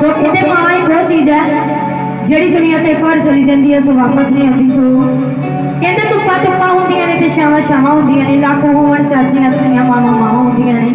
ਸੋ ਇਹਦੇ ਮਾਂ ਇੱਕ ਉਹ ਚੀਜ਼ ਹੈ, ਜਿਹੜੀ ਦੁਨੀਆ ਤੇ ਇੱਕ ਵਾਰ ਚਲੀ ਜਾਂਦੀ ਹੈ, ਸੋ ਵਾਪਸ ਨਹੀਂ ਆਉਂਦੀ, ਸੋ ਕਹਿੰਦੇ ਧੁੱਪਾਂ ਧੁੱਪਾਂ ਹੁੰਦੀਆਂ ਨੇ, ਤੇ ਛਾਵਾਂ ਛਾਵਾਂ ਹੁੰਦੀਆਂ ਨੇ, ਲੱਖ ਹੋਵਣ ਚਾਚੀਆਂ ਸੁਣੀਆਂ ਮਾਵਾਂ ਮਾਵਾਂ ਹੁੰਦੀਆਂ ਨੇ।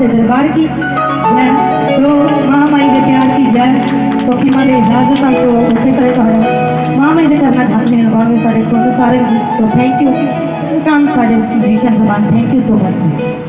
ਵਾਲੀ ਦਾ ਬੋਲ ਸੱਚੇ ਦਰਬਾਰ ਕੀ ਜੈ ਸੋ ਮਹਾਮਾਈ ਦੇ ਪਿਆਰ ਕੀ ਜੈ ਸੋ ਖਿਮਾ ਦੇ ਇਜਾਜ਼ਤ ਆ ਸੋ ਉਸੇ ਤਰ੍ਹਾਂ ਤੁਹਾਨੂੰ ਮਹਾਮਾਈ ਦੇ ਚਰਨਾਂ ਚ ਹੱਥ ਮਿਲਣ ਵਾਲੇ ਸਾਡੇ ਸੁਣ ਸਾਰੇ ਜੀ ਸੋ ਥੈਂਕ ਯੂ ਕੰਮ ਸਾਡੇ ਜੀਸ਼ਨ ਜ਼ਬਾਨ ਥੈਂਕ ਯੂ ਸੋ ਮਚ